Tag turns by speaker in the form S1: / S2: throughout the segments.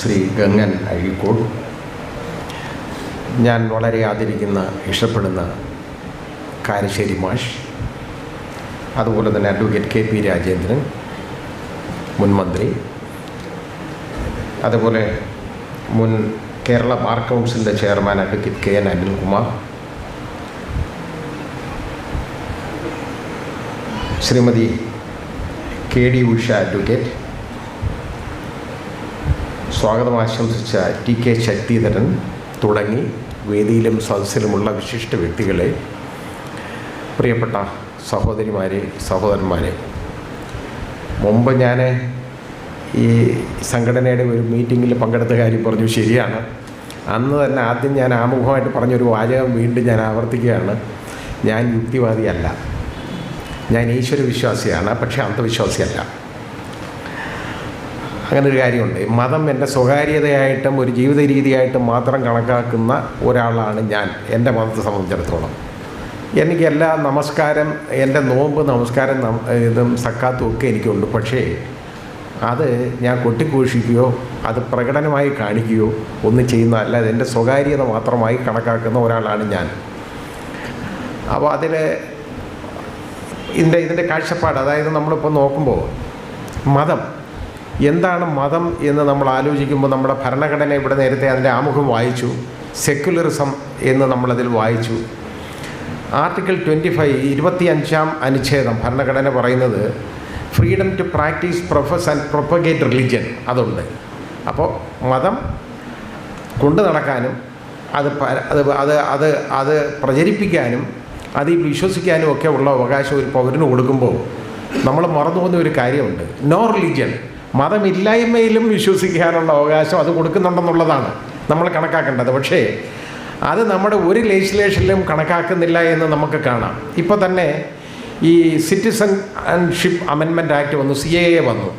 S1: ശ്രീ ഗംഗൻ അഴീക്കോട്. ഞാൻ വളരെ ആദരിക്കുന്ന ഇഷ്ടപ്പെടുന്ന കാരശ്ശേരി മാഷ് അതുപോലെ തന്നെ അഡ്വക്കേറ്റ് കെ പി രാജേന്ദ്രൻ മുൻ മന്ത്രി അതുപോലെ മുൻ കേരള ബാർ കൗൺസിലിന്റെ chairman advocate K N Anilkumar Shrimati K D Usha advocate സ്വാഗതം ആശംസിച്ച ടി കെ ശക്തിധരൻ തുടങ്ങി വേദിയിലും സദസ്സിലുമുള്ള വിശിഷ്ട വ്യക്തികളെ പ്രിയപ്പെട്ട സഹോദരിമാരെ സഹോദരന്മാരെ. മുമ്പ് ഞാൻ ഈ സംഘടനയുടെ ഒരു മീറ്റിങ്ങിൽ പങ്കെടുത്ത കാര്യം പറഞ്ഞു ശരിയാണ്. അന്ന് തന്നെ ആദ്യം ഞാൻ ആമുഖമായിട്ട് പറഞ്ഞൊരു വാചകം വീണ്ടും ഞാൻ ആവർത്തിക്കുകയാണ്. ഞാൻ യുക്തിവാദിയല്ല. ഞാൻ ഈശ്വര വിശ്വാസിയാണ് പക്ഷേ അന്ധവിശ്വാസിയല്ല. അങ്ങനെ ഒരു കാര്യമുണ്ട്. മതം എന്റെ സ്വകാര്യതയായിട്ടും ഒരു ജീവിത രീതിയായിട്ടും മാത്രം കണക്കാക്കുന്ന ഒരാളാണ് ഞാൻ എന്റെ മതത്തെ സംബന്ധിച്ചിടത്തോളം. എനിക്ക് എല്ലാ നമസ്കാരം എന്റെ നോമ്പ് നമസ്കാരം ഇതും സക്കാത്തും ഒക്കെ എനിക്കുണ്ട്. പക്ഷേ അത് ഞാൻ കൊട്ടിഘോഷിക്കുകയോ അത് പ്രകടനമായി കാണിക്കുകയോ ഒന്നും ചെയ്യുന്ന അല്ലാതെ എന്റെ സ്വകാര്യത മാത്രമായി കണക്കാക്കുന്ന ഒരാളാണ് ഞാൻ. അപ്പോൾ അതിൽ ഇതിന്റെ ഇതിന്റെ കാഴ്ചപ്പാട് അതായത് നമ്മളിപ്പോൾ നോക്കുമ്പോൾ മതം എന്താണ് മതം എന്ന് നമ്മൾ ആലോചിക്കുമ്പോൾ നമ്മുടെ ഭരണഘടന ഇവിടെ നേരത്തെ അതിന്റെ ആമുഖം വായിച്ചു. സെക്യുലറിസം എന്ന് നമ്മളതിൽ വായിച്ചു. ആർട്ടിക്കിൾ ട്വന്റി ഫൈവ് ഇരുപത്തി അഞ്ചാം അനുച്ഛേദം ഭരണഘടന പറയുന്നത് freedom to practise profess and propagate religion അതുണ്ട്. അപ്പോൾ മതം കൊണ്ടു നടക്കാനും അത് അത് അത് അത് അത് പ്രചരിപ്പിക്കാനും അതിൽ വിശ്വസിക്കാനും ഒക്കെ ഉള്ള അവകാശം ഒരു പൗരന് കൊടുക്കുമ്പോൾ നമ്മൾ മറന്നു പോകുന്ന ഒരു കാര്യമുണ്ട്. നോ റിലീജിയൻ മതമില്ലായ്മയിലും വിശ്വസിക്കാനുള്ള അവകാശം അത് കൊടുക്കുന്നുണ്ടെന്നുള്ളതാണ് നമ്മൾ കണക്കാക്കേണ്ടത്. പക്ഷേ അത് നമ്മുടെ ഒരു ലെജിസ്ലേഷനിലും കണക്കാക്കുന്നില്ല എന്ന് നമുക്ക് കാണാം. ഇപ്പോൾ തന്നെ ഈ സിറ്റിസൺഷിപ്പ് അമെൻമെന്റ് ആക്ട് വന്നു സി എ എ വന്നു.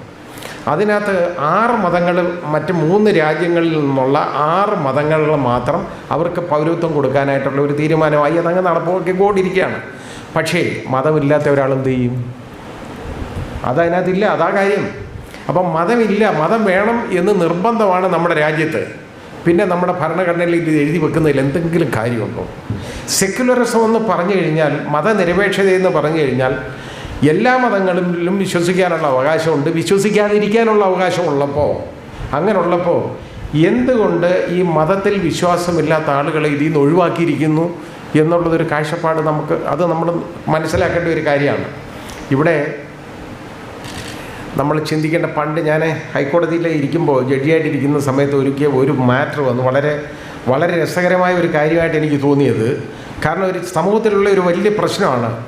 S1: അതിനകത്ത് ആറ് മതങ്ങൾ മറ്റ് മൂന്ന് രാജ്യങ്ങളിൽ നിന്നുള്ള ആറ് മതങ്ങളിൽ മാത്രം അവർക്ക് പൗരത്വം കൊടുക്കാനായിട്ടുള്ള ഒരു തീരുമാനമായി അതങ്ങ് നടപ്പാക്കിക്കൊണ്ടിരിക്കുകയാണ്. പക്ഷേ മതമില്ലാത്ത ഒരാൾ എന്ത് ചെയ്യും? അതതിനകത്തില്ല അതാ കാര്യം. അപ്പം മതമില്ല മതം വേണം എന്ന് നിർബന്ധമാണ് നമ്മുടെ രാജ്യത്ത്. പിന്നെ നമ്മുടെ ഭരണഘടനയിൽ ഇത് എഴുതി വെക്കുന്നതിൽ എന്തെങ്കിലും കാര്യമുണ്ടോ? സെക്യുലറിസം എന്ന് പറഞ്ഞു കഴിഞ്ഞാൽ മതനിരപേക്ഷത എന്ന് പറഞ്ഞു കഴിഞ്ഞാൽ എല്ലാ മതങ്ങളിലും വിശ്വസിക്കാനുള്ള അവകാശമുണ്ട്. വിശ്വസിക്കാതിരിക്കാനുള്ള അവകാശമുള്ളപ്പോൾ അങ്ങനെയുള്ളപ്പോൾ എന്തുകൊണ്ട് ഈ മതത്തിൽ വിശ്വാസമില്ലാത്ത ആളുകളെ ഇതിൽ നിന്ന് ഒഴിവാക്കിയിരിക്കുന്നു എന്നുള്ളതൊരു കാഴ്ചപ്പാട് നമുക്ക് അത് നമ്മൾ മനസ്സിലാക്കേണ്ട ഒരു കാര്യമാണ്. ഇവിടെ നമ്മൾ ചിന്തിക്കേണ്ട പണ്ട് ഞാൻ ഹൈക്കോടതിയിൽ ഇരിക്കുമ്പോൾ ജഡ്ജിയായിട്ടിരിക്കുന്ന സമയത്ത് ഒരുക്കിയ ഒരു മാറ്റർ വന്നു വളരെ വളരെ രസകരമായ ഒരു കാര്യമായിട്ട് എനിക്ക് തോന്നിയത്. കാരണം ഒരു സമൂഹത്തിലുള്ള ഒരു വലിയ പ്രശ്നമാണ്.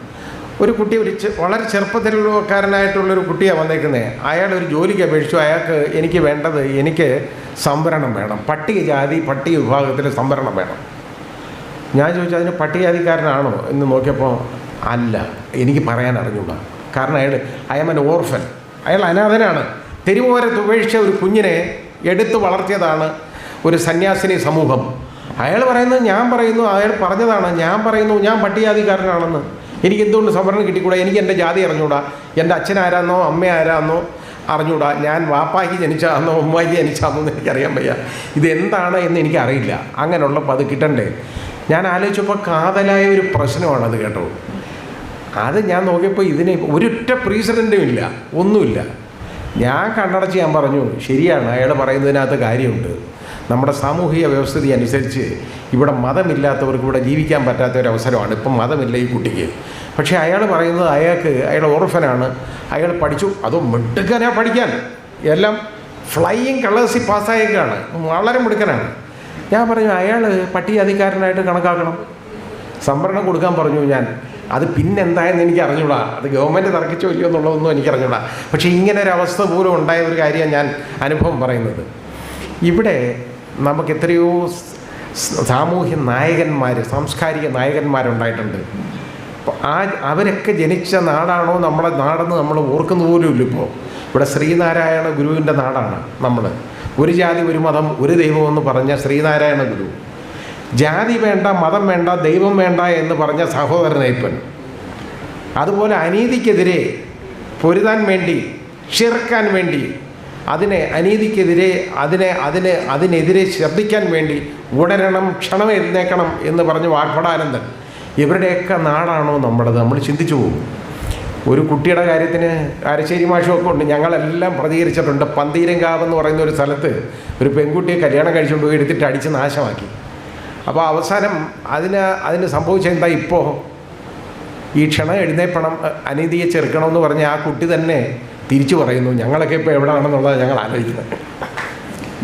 S1: ഒരു കുട്ടി ഒരു വളരെ ചെറുപ്പത്തിലുള്ളക്കാരനായിട്ടുള്ളൊരു കുട്ടിയാണ് വന്നേക്കുന്നത് അയാൾ ഒരു ജോലിക്ക് അപേക്ഷിച്ചു. അയാൾക്ക് എനിക്ക് വേണ്ടത് എനിക്ക് സംവരണം വേണം. പട്ടികജാതി പട്ടിക വിഭാഗത്തിൽ സംവരണം വേണം. ഞാൻ ചോദിച്ചു അതിന് പട്ടികജാതിക്കാരനാണോ? എന്ന് നോക്കിയപ്പോൾ അല്ല. എനിക്ക് പറയാൻ അറിഞ്ഞൂടാ കാരണം അയാൾ ഐ എം എൻ ഓർഫൻ അയാൾ അനാഥനാണ്. തെരുവോരത്ത് ഉപേക്ഷിച്ച ഒരു കുഞ്ഞിനെ എടുത്തു വളർത്തിയതാണ് ഒരു സന്യാസിനി സമൂഹം. അയാൾ പറയുന്നത് ഞാൻ പറയുന്നു അയാൾ പറഞ്ഞതാണ് ഞാൻ പറയുന്നു ഞാൻ പട്ടികജാതിക്കാരനാണെന്ന്. എനിക്ക് എന്തുകൊണ്ട് സംവരണം കിട്ടിക്കൂടാ? എനിക്ക് എന്റെ ജാതി അറിഞ്ഞൂടാ? എന്റെ അച്ഛൻ ആരാന്നോ അമ്മ ആരാന്നോ അറിഞ്ഞൂടാ? ഞാൻ വാപ്പാക്കി ജനിച്ചാന്നോ ഉമ്മാക്കി ജനിച്ചാന്നോ എന്ന് എനിക്കറിയാൻ വയ്യ. ഇത് എന്താണ് എന്ന് എനിക്കറിയില്ല. അങ്ങനെയുള്ളപ്പോൾ അത് കിട്ടണ്ടേ? ഞാൻ ആലോചിച്ചപ്പോൾ കാതലായ ഒരു പ്രശ്നമാണത് കേട്ടോ. അത് ഞാൻ നോക്കിയപ്പോൾ ഇതിന് ഒരൊറ്റ പ്രീസിഡന്റും ഇല്ല ഒന്നുമില്ല. ഞാൻ കണ്ടടച്ച് ഞാൻ പറഞ്ഞു ശരിയാണ് അയാൾ പറയുന്നതിനകത്ത് കാര്യമുണ്ട്. നമ്മുടെ സാമൂഹിക വ്യവസ്ഥിതി അനുസരിച്ച് ഇവിടെ മതമില്ലാത്തവർക്ക് ഇവിടെ ജീവിക്കാൻ പറ്റാത്ത ഒരു അവസരമാണ്. ഇപ്പം മതമില്ല ഈ കുട്ടിക്ക്. പക്ഷേ അയാൾ പറയുന്നത് അയാൾക്ക് അയാൾ ഓർഫനാണ്. അയാൾ പഠിച്ചു. അതോ മിടുക്കനാ പഠിക്കാൻ. എല്ലാം ഫ്ലൈയിങ് കളേഴ്സിൽ പാസ്സായേക്കാണ്. വളരെ മിടുക്കനാണ്. ഞാൻ പറഞ്ഞു അയാൾ പട്ടികജാതിക്കാരനായിട്ട് കണക്കാക്കണം. സംവരണം കൊടുക്കാൻ പറഞ്ഞു ഞാൻ. അത് പിന്നെന്തായെന്ന് എനിക്ക് അറിഞ്ഞൂടാ അത് ഗവൺമെന്റ് തർക്കിച്ചോ ഇല്ലയോ എന്നുള്ളതൊന്നും എനിക്ക് അറിഞ്ഞൂടാ പക്ഷേ ഇങ്ങനെ ഒരു അവസ്ഥ പോലും ഉണ്ടായ ഒരു കാര്യമാണ് ഞാൻ അനുഭവം പറയുന്നത്. ഇവിടെ നമുക്ക് എത്രയോ സാമൂഹ്യ നായകന്മാർ സാംസ്കാരിക നായകന്മാരുണ്ടായിട്ടുണ്ട്. ആ അവരൊക്കെ ജനിച്ച നാടാണോ നമ്മളെ നാടെന്ന് നമ്മൾ ഓർക്കുന്ന പോലും ഇല്ല ഇപ്പോൾ ഇവിടെ ശ്രീനാരായണ ഗുരുവിന്റെ നാടാണ് നമ്മൾ ഒരു ജാതി ഒരു മതം ഒരു ദൈവമെന്ന് പറഞ്ഞ ശ്രീനാരായണ ഗുരു. ജാതി വേണ്ട മതം വേണ്ട ദൈവം വേണ്ട എന്ന് പറഞ്ഞ സഹോദരനയ്പ്പൻ അതുപോലെ അനീതിക്കെതിരെ പൊരുതാൻ വേണ്ടി ഷിർക്കാൻ വേണ്ടി അതിനെ അനീതിക്കെതിരെ അതിനെ അതിന് അതിനെതിരെ ശ്രദ്ധിക്കാൻ വേണ്ടി ഉടരണം ക്ഷണം എഴുന്നേക്കണം എന്ന് പറഞ്ഞ് വാഗ്ഭടാനന്ദൻ ഇവരുടെയൊക്കെ നാടാണോ നമ്മുടേത് നമ്മൾ ചിന്തിച്ചു പോകും. ഒരു കുട്ടിയുടെ കാര്യത്തിന് കാരശ്ശേരി മാഷുമൊക്കെ ഉണ്ട്. ഞങ്ങളെല്ലാം പ്രതികരിച്ചിട്ടുണ്ട്. പന്തീരങ്കാവ് എന്ന് പറയുന്ന ഒരു സ്ഥലത്ത് ഒരു പെൺകുട്ടിയെ കല്യാണം കഴിച്ചുകൊണ്ട് പോയി എടുത്തിട്ട് അടിച്ച് നാശമാക്കി. അപ്പോൾ അവസാനം അതിന് അതിന് സംഭവിച്ച എന്താ ഇപ്പോൾ ഈ ക്ഷണം എഴുന്നേപ്പണം അനീതിയെ ചെറുക്കണമെന്ന് പറഞ്ഞ ആ കുട്ടി തന്നെ തിരിച്ചു പറയുന്നു ഞങ്ങളൊക്കെ ഇപ്പോൾ എവിടെയാണെന്നുള്ളത് ഞങ്ങൾ ആലോചിക്കുന്നത്.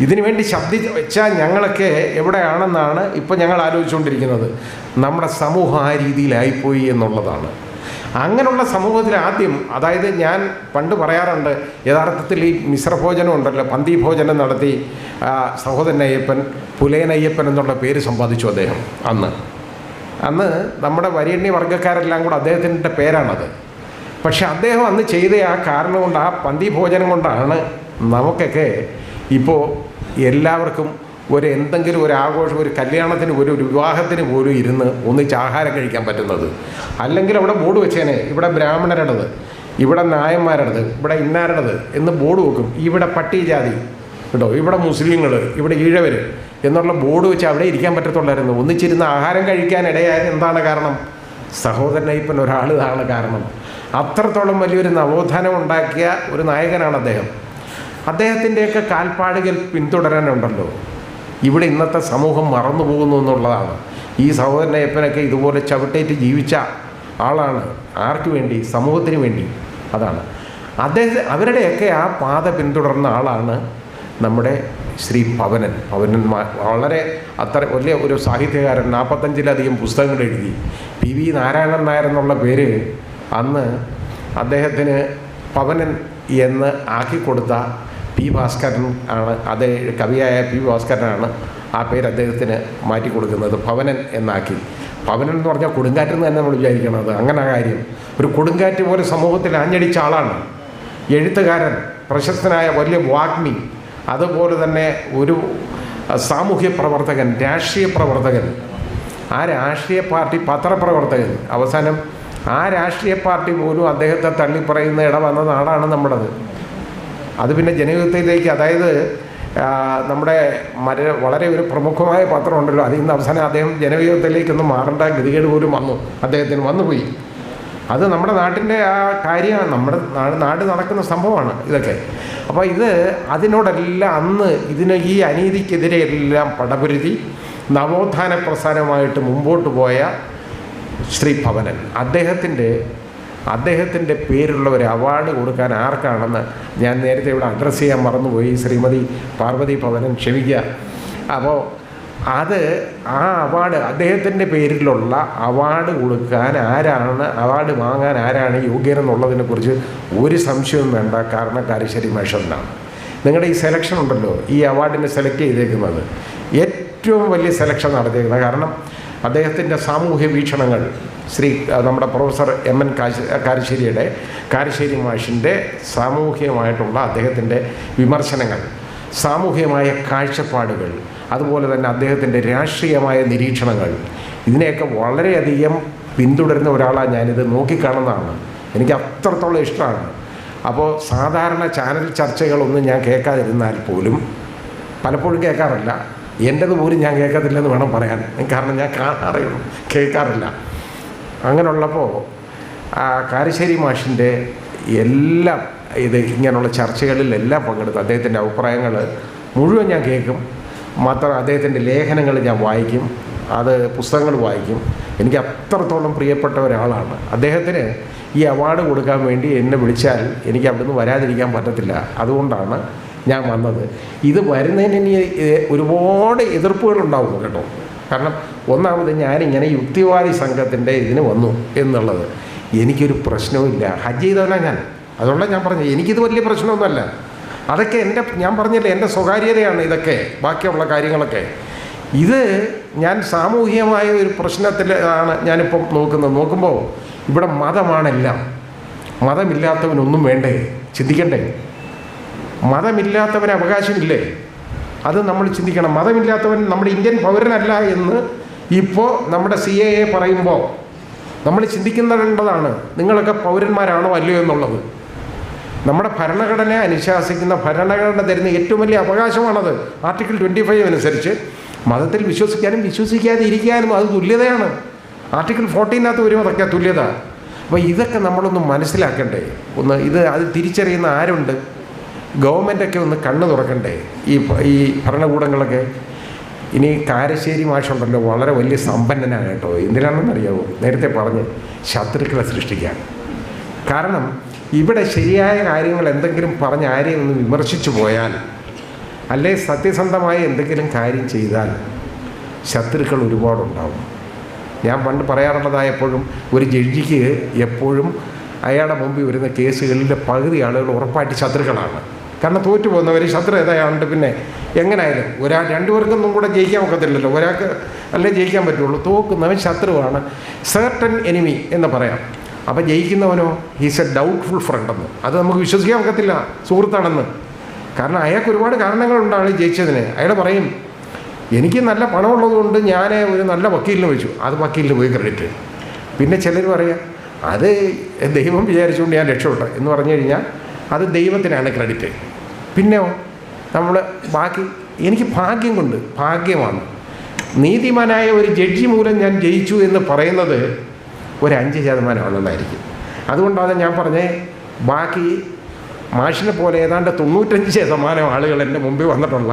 S1: ഇതിനു വേണ്ടി ശബ്ദി വെച്ചാൽ ഞങ്ങളൊക്കെ എവിടെയാണെന്നാണ് ഇപ്പോൾ ഞങ്ങൾ ആലോചിച്ചുകൊണ്ടിരിക്കുന്നത്. നമ്മുടെ സമൂഹം ആ രീതിയിലായിപ്പോയി എന്നുള്ളതാണ്. അങ്ങനെയുള്ള സമൂഹത്തിൽ ആദ്യം അതായത് ഞാൻ പണ്ട് പറയാറുണ്ട് യഥാർത്ഥത്തിൽ ഈ മിശ്രഭോജനം ഉണ്ടല്ലോ പന്തി ഭോജനം നടത്തി സഹോദരൻ അയ്യപ്പൻ പുലയൻ അയ്യപ്പൻ എന്നുള്ള പേര് സമ്പാദിച്ചു അദ്ദേഹം അന്ന്. അന്ന് നമ്മുടെ വരിയണ്ണി വർഗക്കാരെല്ലാം കൂടെ അദ്ദേഹത്തിന്റെ പേരാണത്. പക്ഷെ അദ്ദേഹം അന്ന് ചെയ്ത ആ കാരണം കൊണ്ട് ആ പന്തി ഭോജനം കൊണ്ടാണ് നമുക്കൊക്കെ ഇപ്പോൾ എല്ലാവർക്കും ഒരു എന്തെങ്കിലും ഒരു ആഘോഷം ഒരു കല്യാണത്തിന് ഒരു വിവാഹത്തിന് പോലും ഇരുന്ന് ഒന്നിച്ച് ആഹാരം കഴിക്കാൻ പറ്റുന്നത്. അല്ലെങ്കിൽ അവിടെ ബോർഡ് വെച്ചേനെ ഇവിടെ ബ്രാഹ്മണരുടേത് ഇവിടെ നായന്മാരുടേത് ഇവിടെ ഇന്നാരുടേത് എന്ന് ബോർഡ് വെക്കും. ഇവിടെ പട്ടികജാതി കേട്ടോ ഇവിടെ മുസ്ലിങ്ങൾ ഇവിടെ ഈഴവർ എന്നുള്ള ബോർഡ് വെച്ച് അവിടെ ഇരിക്കാൻ പറ്റത്തുള്ളായിരുന്നു. ഒന്നിച്ചിരുന്ന് ആഹാരം കഴിക്കാൻ എന്താണ് കാരണം? സഹോദരനയ്യപ്പൻ ഒരാൾ ഇതാണ് കാരണം. അത്രത്തോളം വലിയൊരു നവോത്ഥാനം ഉണ്ടാക്കിയ ഒരു നായകനാണ് അദ്ദേഹം. അദ്ദേഹത്തിന്റെയൊക്കെ കാൽപ്പാടുകൾ പിന്തുടരാനുണ്ടല്ലോ. ഇവിടെ ഇന്നത്തെ സമൂഹം മറന്നു പോകുന്നു എന്നുള്ളതാണ്. ഈ സഹോദരനയ്യപ്പനൊക്കെ ഇതുപോലെ ചവിട്ടേറ്റ് ജീവിച്ച ആളാണ്. ആർക്ക് വേണ്ടി? സമൂഹത്തിന് വേണ്ടി. അതാണ്. അദ്ദേഹം അവരുടെയൊക്കെ ആ പാത പിന്തുടർന്ന ആളാണ് നമ്മുടെ ശ്രീ പവനൻ. പവനൻ വളരെ അത്ര വലിയ ഒരു സാഹിത്യകാരൻ. നാൽപ്പത്തഞ്ചിലധികം പുസ്തകങ്ങൾ എഴുതി. പി വി നാരായണൻ നായർ എന്നുള്ള പേര് അന്ന് അദ്ദേഹത്തിന് പവനൻ എന്ന് ആക്കിക്കൊടുത്ത പി ഭാസ്കരൻ ആണ് അത് കവിയായ പി ഭാസ്കരനാണ് ആ പേര് അദ്ദേഹത്തിന് മാറ്റി കൊടുക്കുന്നത് ഭവനൻ എന്നാക്കി. ഭവനൻ എന്ന് പറഞ്ഞാൽ കൊടുങ്കാറ്റെന്ന് തന്നെ നമ്മൾ വിചാരിക്കണത് അങ്ങനെ കാര്യം. ഒരു കൊടുങ്കാറ്റ് പോലെ സമൂഹത്തിൽ ആഞ്ഞടിച്ച ആളാണ്. എഴുത്തുകാരൻ പ്രശസ്തനായ വലിയ വാഗ്മി അതുപോലെ തന്നെ ഒരു സാമൂഹ്യ പ്രവർത്തകൻ രാഷ്ട്രീയ പ്രവർത്തകൻ. ആ രാഷ്ട്രീയ പാർട്ടി പത്രപ്രവർത്തകൻ. അവസാനം ആ രാഷ്ട്രീയ പാർട്ടി പോലും അദ്ദേഹത്തെ തള്ളിപ്പറയുന്ന ഇട വന്ന നാടാണ് നമ്മുടേത്. അത് പിന്നെ ജനയുദ്ധത്തിലേക്ക് അതായത് നമ്മുടെ മര വളരെ ഒരു പ്രമുഖമായ പത്രമുണ്ടല്ലോ. അതിൽ നിന്ന് അവസാനം അദ്ദേഹം ജനവിധത്തിലേക്കൊന്നും മാറേണ്ട ഗതികേട് പോലും വന്നു. അദ്ദേഹത്തിന് വന്നുപോയി അത് നമ്മുടെ നാട്ടിന്റെ ആ കാര്യമാണ്. നമ്മുടെ നാട് നാട് നടക്കുന്ന സംഭവമാണ് ഇതൊക്കെ. അപ്പോൾ ഇത് അതിനോടെല്ലാം അന്ന് ഇതിന് ഈ അനീതിക്കെതിരെ എല്ലാം പടപുരുതി നവോത്ഥാന പ്രസ്ഥാനമായിട്ട് മുമ്പോട്ട് പോയ ശ്രീ ഭവനൻ. അദ്ദേഹത്തിന്റെ അദ്ദേഹത്തിന്റെ പേരുള്ള ഒരു അവാർഡ് കൊടുക്കാൻ ആർക്കാണെന്ന് ഞാൻ നേരത്തെ ഇവിടെ അഡ്രസ്സ് ചെയ്യാൻ മറന്നുപോയി. ശ്രീമതി പാർവതി ഭവനൻ ക്ഷമിക്കുക. അപ്പോൾ അത് ആ അവാർഡ് അദ്ദേഹത്തിന്റെ പേരിലുള്ള അവാർഡ് കൊടുക്കാൻ ആരാണ് അവാർഡ് വാങ്ങാൻ ആരാണ് യോഗ്യനെന്നുള്ളതിനെ കുറിച്ച് ഒരു സംശയവും വേണ്ട. കാരണം കാരിശ്ശേരി മേഷനാണ് നിങ്ങളുടെ ഈ സെലക്ഷൻ ഉണ്ടല്ലോ ഈ അവാർഡിനെ സെലക്ട് ചെയ്തേക്കുന്നത്. ഏറ്റവും വലിയ സെലക്ഷൻ നടത്തിയേക്കുന്നത്. കാരണം അദ്ദേഹത്തിന്റെ സാമൂഹ്യ വീക്ഷണങ്ങൾ ശ്രീ നമ്മുടെ പ്രൊഫസർ എം എൻ കാരശ്ശേരിയുടെ കാരശ്ശേരി മാഷിന്റെ സാമൂഹികമായിട്ടുള്ള അദ്ദേഹത്തിന്റെ വിമർശനങ്ങൾ സാമൂഹികമായ കാഴ്ചപ്പാടുകൾ അതുപോലെ തന്നെ അദ്ദേഹത്തിന്റെ രാഷ്ട്രീയമായ നിരീക്ഷണങ്ങൾ. ഇതിനെയൊക്കെ വളരെയധികം പിന്തുടരുന്ന ഒരാളാണ് ഞാനിത് നോക്കിക്കാണുന്നതാണ്. എനിക്ക് അത്രത്തോളം ഇഷ്ടമാണ്. അപ്പോൾ സാധാരണ ചാനൽ ചർച്ചകളൊന്നും ഞാൻ കേൾക്കാതിരുന്നാൽ പോലും പലപ്പോഴും കേൾക്കാറില്ല. എന്റെത് പോലും ഞാൻ കേൾക്കത്തില്ലെന്ന് വേണം പറയാൻ. കാരണം ഞാൻ കാണാറേ ഉള്ളൂ കേൾക്കാറില്ല അങ്ങനെയുള്ളപ്പോൾ കാരശ്ശേരി മാഷിന്റെ എല്ലാം ഇത് ഇങ്ങനെയുള്ള ചർച്ചകളിലെല്ലാം പങ്കെടുത്ത് അദ്ദേഹത്തിന്റെ അഭിപ്രായങ്ങൾ മുഴുവൻ ഞാൻ കേൾക്കും. മാത്രം അദ്ദേഹത്തിന്റെ ലേഖനങ്ങൾ ഞാൻ വായിക്കും. അത് പുസ്തകങ്ങൾ വായിക്കും. എനിക്ക് അത്രത്തോളം പ്രിയപ്പെട്ട ഒരാളാണ്. അദ്ദേഹത്തിന് ഈ അവാർഡ് കൊടുക്കാൻ വേണ്ടി എന്നെ വിളിച്ചാൽ എനിക്ക് അവിടുന്ന് വരാതിരിക്കാൻ പറ്റത്തില്ല. അതുകൊണ്ടാണ് ഞാൻ വന്നത്. ഇത് വരുന്നതിന് ഇനി ഒരുപാട് എതിർപ്പുകളുണ്ടാവും കേട്ടോ. കാരണം ഒന്നാമത് ഞാനിങ്ങനെ യുക്തിവാദി സംഘത്തിന്റെ ഇതിന് വന്നു എന്നുള്ളത് എനിക്കൊരു പ്രശ്നവുമില്ല ഹജ്ജ് ചെയ്തവനാണ് ഞാൻ. അതുകൊണ്ടാണ് ഞാൻ പറഞ്ഞത്. എനിക്കിത് വലിയ പ്രശ്നമൊന്നുമല്ല. അതൊക്കെ എന്റെ ഞാൻ പറഞ്ഞില്ലേ എന്റെ സ്വകാര്യതയാണ് ഇതൊക്കെ ബാക്കിയുള്ള കാര്യങ്ങളൊക്കെ. ഇത് ഞാൻ സാമൂഹികമായ ഒരു പ്രശ്നത്തിലാണ് ഞാനിപ്പം നോക്കുന്നത്. നോക്കുമ്പോൾ ഇവിടെ മതമാണെല്ലാം. മതമില്ലാത്തവനൊന്നും വേണ്ടേ? ചിന്തിക്കണ്ടേ? മതമില്ലാത്തവന് അവകാശമില്ലേ അത് നമ്മൾ ചിന്തിക്കണം. മതമില്ലാത്തവൻ നമ്മുടെ ഇന്ത്യൻ പൗരനല്ല എന്ന് ഇപ്പോൾ നമ്മുടെ സി എ എ പറയുമ്പോൾ നമ്മൾ ചിന്തിക്കുന്നതാണ് നിങ്ങളൊക്കെ പൗരന്മാരാണോ അല്ലയോ എന്നുള്ളത്. നമ്മുടെ ഭരണഘടന അനുശാസിക്കുന്ന ഭരണഘടന തരുന്ന ഏറ്റവും വലിയ അവകാശമാണത്. ആർട്ടിക്കിൾ ട്വന്റി ഫൈവ് അനുസരിച്ച് മതത്തിൽ വിശ്വസിക്കാനും വിശ്വസിക്കാതെ ഇരിക്കാനും അത് തുല്യതയാണ്. ആർട്ടിക്കിൾ ഫോർട്ടീനകത്ത് വരും അതൊക്കെ തുല്യത. അപ്പോൾ ഇതൊക്കെ നമ്മളൊന്ന് മനസ്സിലാക്കണ്ടേ? ഒന്ന് ഇത് അത് തിരിച്ചറിയുന്ന ആരുണ്ട്? ഗവൺമെന്റൊക്കെ ഒന്ന് കണ്ണ് തുറക്കണ്ടേ? ഈ ഈ ഭരണകൂടങ്ങളൊക്കെ ഇനി കാരശ്ശേരി മാഷുണ്ടല്ലോ വളരെ വലിയ സമ്പന്നനാണ് കേട്ടോ. എന്തിനാണെന്നറിയാവോ നേരത്തെ പറഞ്ഞു ശത്രുക്കളെ സൃഷ്ടിക്കാൻ. കാരണം ഇവിടെ ശരിയായ കാര്യങ്ങൾ എന്തെങ്കിലും പറഞ്ഞ് ആരെയും ഒന്ന് വിമർശിച്ചു പോയാൽ അല്ലെ സത്യസന്ധമായ എന്തെങ്കിലും കാര്യം ചെയ്താൽ ശത്രുക്കൾ ഒരുപാടുണ്ടാവും. ഞാൻ പണ്ട് പറയാറുള്ളതായ എപ്പോഴും ഒരു ജഡ്ജിക്ക് എപ്പോഴും അയാളുടെ മുമ്പിൽ വരുന്ന കേസുകളിലെ പകുതി ആളുകൾ ഉറപ്പായിട്ട് ശത്രുക്കളാണ്. കാരണം തോറ്റു പോകുന്നവർ ശത്രു ഏതായാണ്ട് പിന്നെ എങ്ങനെയായാലും ഒരാൾ രണ്ടുപേർക്കൊന്നും കൂടെ ജയിക്കാൻ ഒക്കത്തില്ലല്ലോ. ഒരാൾക്ക് അല്ലേ ജയിക്കാൻ പറ്റുള്ളൂ. തോക്കുന്നവൻ ശത്രുവാണ്. സെർട്ടൻ എനിമി എന്ന് പറയാം. അപ്പോൾ ജയിക്കുന്നവനോ? ഹീസ് എ ഡൗട്ട്ഫുൾ ഫ്രണ്ട് എന്ന്. അത് നമുക്ക് വിശ്വസിക്കാൻ ഒക്കത്തില്ല. സുഹൃത്താണെന്ന്. കാരണം അയാൾക്ക് ഒരുപാട് കാരണങ്ങളുണ്ടാണ് ജയിച്ചതിന്. അയാൾ പറയും എനിക്ക് നല്ല പണമുള്ളത് കൊണ്ട് ഞാൻ ഒരു നല്ല വക്കീലിന് വെച്ചു. അത് വക്കീലിന് പോയി ക്രെഡിറ്റ് പിന്നെ ചിലർ പറയാം അത് ദൈവം വിചാരിച്ചുകൊണ്ട് ഞാൻ രക്ഷപ്പെട്ടു. എന്ന് പറഞ്ഞു കഴിഞ്ഞാൽ അത് ദൈവത്തിനാണ് ക്രെഡിറ്റ് പിന്നെയോ നമ്മൾ ബാക്കി എനിക്ക് ഭാഗ്യം കൊണ്ട് ഭാഗ്യമാണ്. നീതിമാനായ ഒരു ജഡ്ജി മൂലം ഞാൻ ജയിച്ചു എന്ന് പറയുന്നത് ഒരു അഞ്ച് ശതമാനം ആളുകളായിരിക്കും അതുകൊണ്ടാണ് ഞാൻ പറഞ്ഞേ ബാക്കി മാഷിനെ പോലെ ഏതാണ്ട് തൊണ്ണൂറ്റഞ്ച് ശതമാനം ആളുകൾ എന്റെ മുമ്പിൽ വന്നിട്ടുള്ള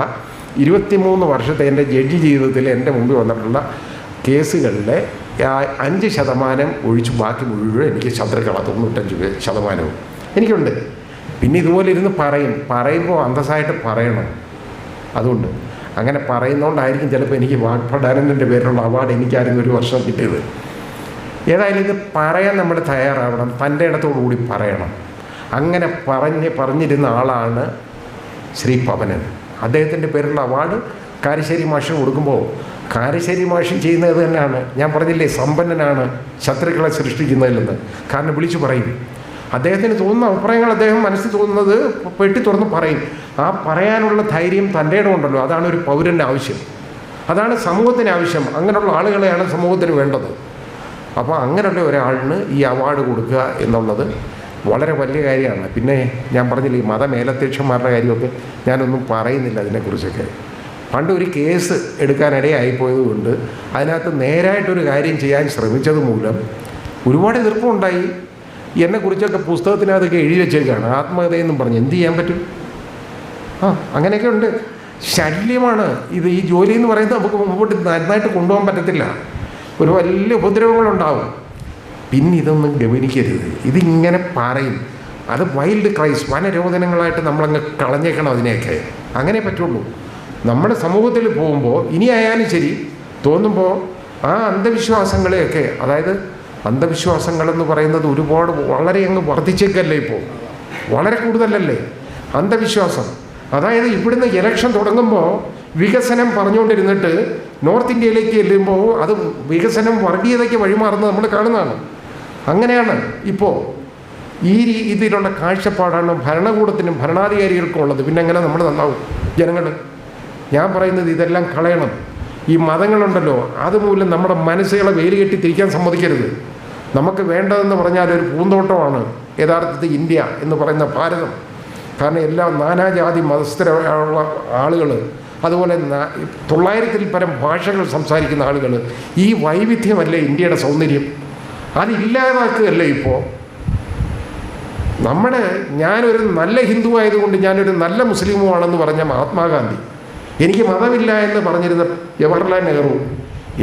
S1: ഇരുപത്തിമൂന്ന് വർഷത്തെ എന്റെ ജഡ്ജി ജീവിതത്തിൽ എന്റെ മുമ്പിൽ വന്നിട്ടുള്ള കേസുകളിലെ അഞ്ച് ശതമാനം ഒഴിച്ച് ബാക്കി മുഴുവൻ എനിക്ക് ശത്രുക്കളാണ് തൊണ്ണൂറ്റഞ്ച് ശതമാനവും. എനിക്കുണ്ട്. പിന്നെ ഇതുപോലെ ഇരുന്ന് പറയും. പറയുമ്പോൾ അന്തസ്സായിട്ട് പറയണം. അതുകൊണ്ട് അങ്ങനെ പറയുന്നതുകൊണ്ടായിരിക്കും ചിലപ്പോൾ എനിക്ക് വാഗ്ഭടാനന്ദന്റെ പേരിലുള്ള അവാർഡ് എനിക്കായിരുന്നു ഒരു വർഷം കിട്ടിയത്. ഏതായാലും ഇത് പറയാൻ നമ്മൾ തയ്യാറാവണം. തന്റെ ഇടത്തോടു കൂടി പറയണം. അങ്ങനെ പറഞ്ഞ് പറഞ്ഞിരുന്ന ആളാണ് ശ്രീ പവനൻ. അദ്ദേഹത്തിന്റെ പേരിലുള്ള അവാർഡ് കാരശ്ശേരി മാഷിന് കൊടുക്കുമ്പോൾ കാരശ്ശേരി മാഷി ചെയ്യുന്നത് തന്നെയാണ്. ഞാൻ പറഞ്ഞില്ലേ സമ്പന്നനാണ് ശത്രുക്കളെ സൃഷ്ടിക്കുന്നതിലെന്ന് കാരണം വിളിച്ചു പറയും. അദ്ദേഹത്തിന് തോന്നുന്ന അഭിപ്രായങ്ങൾ അദ്ദേഹം മനസ്സിൽ തോന്നുന്നത് പെട്ടി തുറന്ന് പറയും. ആ പറയാനുള്ള ധൈര്യം തന്റെ ഉണ്ടല്ലോ അതാണ് ഒരു പൗരന്റെ ആവശ്യം. അതാണ് സമൂഹത്തിന് ആവശ്യം. അങ്ങനെയുള്ള ആളുകളെയാണ് സമൂഹത്തിന് വേണ്ടത്. അപ്പോൾ അങ്ങനെയുള്ള ഒരാളിന് ഈ അവാർഡ് കൊടുക്കുക എന്നുള്ളത് വളരെ വലിയ കാര്യമാണ്. പിന്നെ ഞാൻ പറഞ്ഞില്ല ഈ മതമേലധ്യക്ഷന്മാരുടെ കാര്യമൊക്കെ ഞാനൊന്നും പറയുന്നില്ല അതിനെക്കുറിച്ചൊക്കെ. പണ്ട് ഒരു കേസ് എടുക്കാനിടയായിപ്പോയത് കൊണ്ട് അതിനകത്ത് നേരായിട്ടൊരു കാര്യം ചെയ്യാൻ ശ്രമിച്ചത് മൂലം ഒരുപാട് എതിർപ്പുണ്ടായി. എന്നെക്കുറിച്ചൊക്കെ പുസ്തകത്തിനകത്തൊക്കെ എഴുതി വെച്ചേക്കാണ്. ആത്മകഥയെന്നും പറഞ്ഞ്. എന്ത് ചെയ്യാൻ പറ്റും? ആ അങ്ങനെയൊക്കെ ഉണ്ട്. ശല്യമാണ്. ഇത് ഈ ജോലി എന്ന് പറയുന്നത് നമുക്ക് മുമ്പോട്ട് നന്നായിട്ട് കൊണ്ടുപോകാൻ പറ്റത്തില്ല. ഒരു വലിയ ഉപദ്രവങ്ങളുണ്ടാവും. പിന്നെ ഇതൊന്നും ഗവനിക്കരുത് ഇതിങ്ങനെ പറയും. അത് വൈൽഡ് ക്രൈസ് വനരോധനങ്ങളായിട്ട് നമ്മളങ്ങ് കളഞ്ഞേക്കണം അതിനെയൊക്കെ. അങ്ങനെ പറ്റുള്ളൂ. നമ്മുടെ സമൂഹത്തിൽ പോകുമ്പോൾ ഇനി ആയാലും ശരി തോന്നുമ്പോൾ ആ അന്ധവിശ്വാസങ്ങളെയൊക്കെ അതായത് അന്ധവിശ്വാസങ്ങളെന്ന് പറയുന്നത് ഒരുപാട് വളരെ അങ്ങ് വർദ്ധിച്ചേക്കല്ലേ ഇപ്പോൾ? വളരെ കൂടുതലല്ലേ? അന്ധവിശ്വാസം. അതായത് ഇവിടുന്ന് ഇലക്ഷൻ തുടങ്ങുമ്പോൾ വികസനം പറഞ്ഞുകൊണ്ടിരുന്നിട്ട് നോർത്ത് ഇന്ത്യയിലേക്ക് ചെല്ലുമ്പോൾ അത് വികസനം വർഗീയതയ്ക്ക് വഴിമാറുന്നത് നമ്മൾ കാണുന്നതാണ്. അങ്ങനെയാണ് ഇപ്പോൾ ഈ രീതിയിലുള്ള കാഴ്ചപ്പാടാണ് ഭരണകൂടത്തിനും ഭരണാധികാരികൾക്കും ഉള്ളത്. പിന്നെ എങ്ങനെ നമ്മൾ നന്നാവും? ജനങ്ങൾ ഞാൻ പറയുന്നത് ഇതെല്ലാം കളയണം. ഈ മതങ്ങളുണ്ടല്ലോ അതുമൂലം നമ്മുടെ മനസ്സുകളെ വേലികെട്ടി തിരിക്കാൻ സമ്മതിക്കരുത്. നമുക്ക് വേണ്ടതെന്ന് പറഞ്ഞാൽ ഒരു പൂന്തോട്ടമാണ് യഥാർത്ഥത്തിൽ ഇന്ത്യ എന്ന് പറയുന്ന ഭാരതം. കാരണം എല്ലാ നാനാജാതി മതസ്ഥരുള്ള ആളുകൾ അതുപോലെ തൊള്ളായിരത്തിൽ പരം ഭാഷകൾ സംസാരിക്കുന്ന ആളുകൾ ഈ വൈവിധ്യമല്ലേ ഇന്ത്യയുടെ സൗന്ദര്യം? അതില്ലാതാക്കുകയല്ലേ ഇപ്പോൾ നമ്മുടെ ഞാനൊരു നല്ല ഹിന്ദു ആയതുകൊണ്ട് ഞാനൊരു നല്ല മുസ്ലിമുമാണെന്ന് പറഞ്ഞ മഹാത്മാഗാന്ധി എനിക്ക് മതമില്ല എന്ന് പറഞ്ഞിരുന്ന ജവഹർലാൽ നെഹ്റു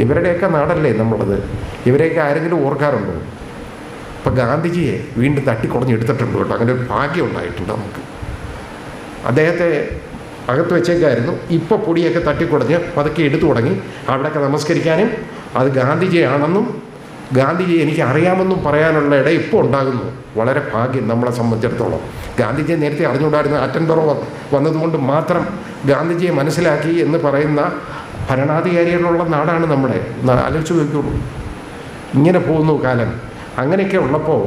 S1: ഇവരുടെയൊക്കെ നാടല്ലേ നമ്മളത്? ഇവരെയൊക്കെ ആരെങ്കിലും ഓർക്കാറുണ്ടോ? ഇപ്പം ഗാന്ധിജിയെ വീണ്ടും തട്ടിക്കുറഞ്ഞെടുത്തിട്ടുണ്ട് കേട്ടോ. അങ്ങനെ ഒരു ഭാഗ്യം ഉണ്ടായിട്ടുണ്ട് നമുക്ക്. അദ്ദേഹത്തെ അകത്ത് വെച്ചേക്കായിരുന്നു. ഇപ്പോൾ പൊടിയൊക്കെ തട്ടിക്കുടഞ്ഞ് പതുക്കെ എടുത്തു തുടങ്ങി. അവിടെയൊക്കെ നമസ്കരിക്കാനും അത് ഗാന്ധിജിയാണെന്നും ഗാന്ധിജി എനിക്ക് അറിയാമെന്നും പറയാനുള്ള ഇട ഇപ്പോൾ ഉണ്ടാകുന്നു. വളരെ ഭാഗ്യം നമ്മളെ സംബന്ധിച്ചിടത്തോളം. ഗാന്ധിജിയെ നേരത്തെ അറിഞ്ഞുകൂടായിരുന്നു ആറ്റൻബറോ വന്നതുകൊണ്ട് മാത്രം ഗാന്ധിജിയെ മനസ്സിലാക്കി എന്ന് പറയുന്ന ഭരണാധികാരികളുള്ള നാടാണ് നമ്മുടെ. ആലോചിച്ച് നോക്കിയുള്ളൂ ഇങ്ങനെ പോകുന്നു കാലം. അങ്ങനെയൊക്കെ ഉള്ളപ്പോൾ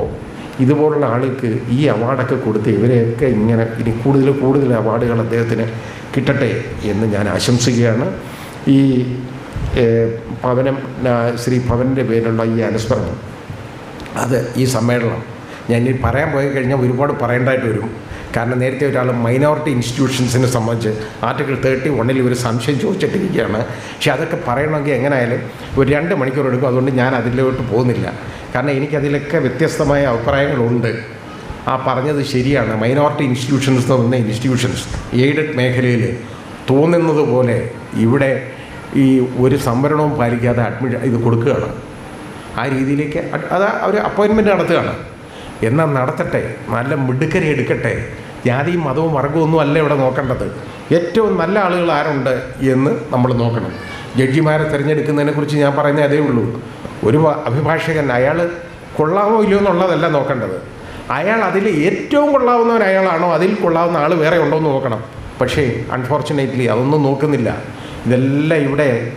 S1: ഇതുപോലുള്ള ആൾക്ക് ഈ അവാർഡൊക്കെ കൊടുത്ത് ഇവരെയൊക്കെ ഇങ്ങനെ ഇനി കൂടുതൽ കൂടുതൽ അവാർഡുകൾ അദ്ദേഹത്തിന് കിട്ടട്ടെ എന്ന് ഞാൻ ആശംസിക്കുകയാണ്. ഈ ഭവനം ശ്രീ ഭവന്റെ പേരിലുള്ള ഈ അനുസ്മരണം അത് ഈ സമ്മേളനം ഞാൻ ഇനി പറയാൻ പോയി കഴിഞ്ഞാൽ ഒരുപാട് പറയേണ്ടതായിട്ട് വരും. കാരണം നേരത്തെ ഒരാൾ മൈനോറിറ്റി ഇൻസ്റ്റിറ്റ്യൂഷൻസിനെ സംബന്ധിച്ച് ആർട്ടിക്കിൾ തേർട്ടി വണ്ണിൽ ഒരു സംശയം ചോദിച്ചിട്ടിരിക്കുകയാണ്. പക്ഷേ അതൊക്കെ പറയണമെങ്കിൽ എങ്ങനെയായാലും ഒരു രണ്ട് മണിക്കൂർ എടുക്കും. അതുകൊണ്ട് ഞാൻ അതിലോട്ട് പോകുന്നില്ല. കാരണം എനിക്കതിലൊക്കെ വ്യത്യസ്തമായ അഭിപ്രായങ്ങളുണ്ട്. ആ പറഞ്ഞത് ശരിയാണ്. മൈനോറിറ്റി ഇൻസ്റ്റിറ്റ്യൂഷൻസ് എന്ന് പറഞ്ഞ ഇൻസ്റ്റിറ്റ്യൂഷൻസ് എയ്ഡഡ് മേഖലയിൽ തോന്നുന്നത് പോലെ ഇവിടെ ഈ ഒരു സംവരണവും പാലിക്കാതെ അഡ്മിഷൻ ഇത് കൊടുക്കുകയാണ്. ആ രീതിയിലേക്ക് അത് അവർ അപ്പോയിൻമെന്റ് നടത്തുകയാണ്. എന്നാൽ നടത്തട്ടെ? നല്ല മിടുക്കരെ എടുക്കട്ടെ? ജാതിയും മതവും വർഗവും ഒന്നും അല്ല ഇവിടെ നോക്കേണ്ടത്. ഏറ്റവും നല്ല ആളുകൾ ആരുണ്ട് എന്ന് നമ്മൾ നോക്കണം. ജഡ്ജിമാരെ തിരഞ്ഞെടുക്കുന്നതിനെക്കുറിച്ച് ഞാൻ പറയുന്നത് അതേ ഉള്ളൂ. ഒരു അഭിഭാഷകൻ അയാൾ കൊള്ളാമോ ഇല്ലയോ എന്നുള്ളതല്ല നോക്കേണ്ടത്. അയാൾ അതിൽ ഏറ്റവും കൊള്ളാവുന്നവൻ അയാളാണോ? അതിൽ കൊള്ളാവുന്ന ആൾ വേറെ ഉണ്ടോ എന്ന് നോക്കണം. പക്ഷേ അൺഫോർച്ചുനേറ്റ്ലി അതൊന്നും നോക്കുന്നില്ല. ഇതെല്ലാം ഇവിടെ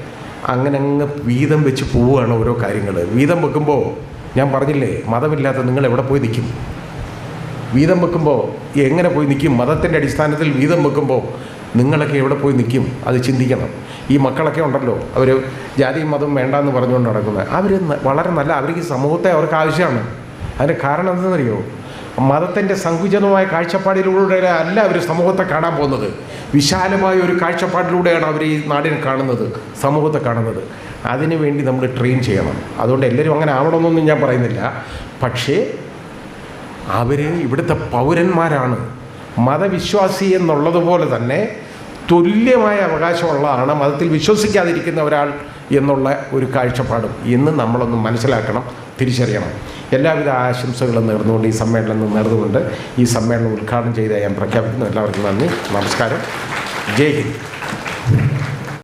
S1: അങ്ങനെ അങ്ങ് വീതം വെച്ച് പോവുകയാണ് ഓരോ കാര്യങ്ങൾ വീതം വെക്കുമ്പോൾ ഞാൻ പറഞ്ഞില്ലേ മതമില്ലാത്ത നിങ്ങൾ എവിടെ പോയി നിൽക്കും? വീതം വെക്കുമ്പോൾ എങ്ങനെ പോയി നിൽക്കും? മതത്തിന്റെ അടിസ്ഥാനത്തിൽ വീതം വെക്കുമ്പോൾ നിങ്ങളൊക്കെ എവിടെ പോയി നിൽക്കും? അത് ചിന്തിക്കണം. ഈ മക്കളൊക്കെ ഉണ്ടല്ലോ അവർ ജാതിയും മതവും വേണ്ടാന്ന് പറഞ്ഞുകൊണ്ട് നടക്കുന്നത്. അവർ വളരെ നല്ല അവർക്ക് സമൂഹത്തെ അവർക്ക് ആവശ്യമാണ്. അതിന്റെ കാരണം എന്തെന്നറിയോ മതത്തിന്റെ സങ്കുചിതമായ കാഴ്ചപ്പാടിലൂടെ അല്ല അവർ സമൂഹത്തെ കാണാൻ പോകുന്നത്. വിശാലമായ ഒരു കാഴ്ചപ്പാടിലൂടെയാണ് അവർ ഈ നാടിനെ കാണുന്നത് സമൂഹത്തെ കാണുന്നത്. അതിനു വേണ്ടി നമ്മൾ ട്രെയിൻ ചെയ്യണം. അതുകൊണ്ട് എല്ലാവരും അങ്ങനെ ആവണമെന്നൊന്നും ഞാൻ പറയുന്നില്ല. പക്ഷേ അവർ ഇവിടുത്തെ പൗരന്മാരാണ്. മതവിശ്വാസി എന്നുള്ളതുപോലെ തന്നെ തുല്യമായ അവകാശമുള്ളതാണ് മതത്തിൽ വിശ്വസിക്കാതിരിക്കുന്ന ഒരാൾ എന്നുള്ള ഒരു കാഴ്ചപ്പാടും ഇന്ന് നമ്മളൊന്ന് മനസ്സിലാക്കണം തിരിച്ചറിയണം. എല്ലാവിധ ആശംസകളും നേർന്നുകൊണ്ട് ഈ സമ്മേളനം നേർന്നുകൊണ്ട് ഈ സമ്മേളനം ഉദ്ഘാടനം ചെയ്ത ഞാൻ പ്രഖ്യാപിക്കുന്നു. എല്ലാവർക്കും നന്ദി. നമസ്കാരം. ജയ് ഹിന്ദ്.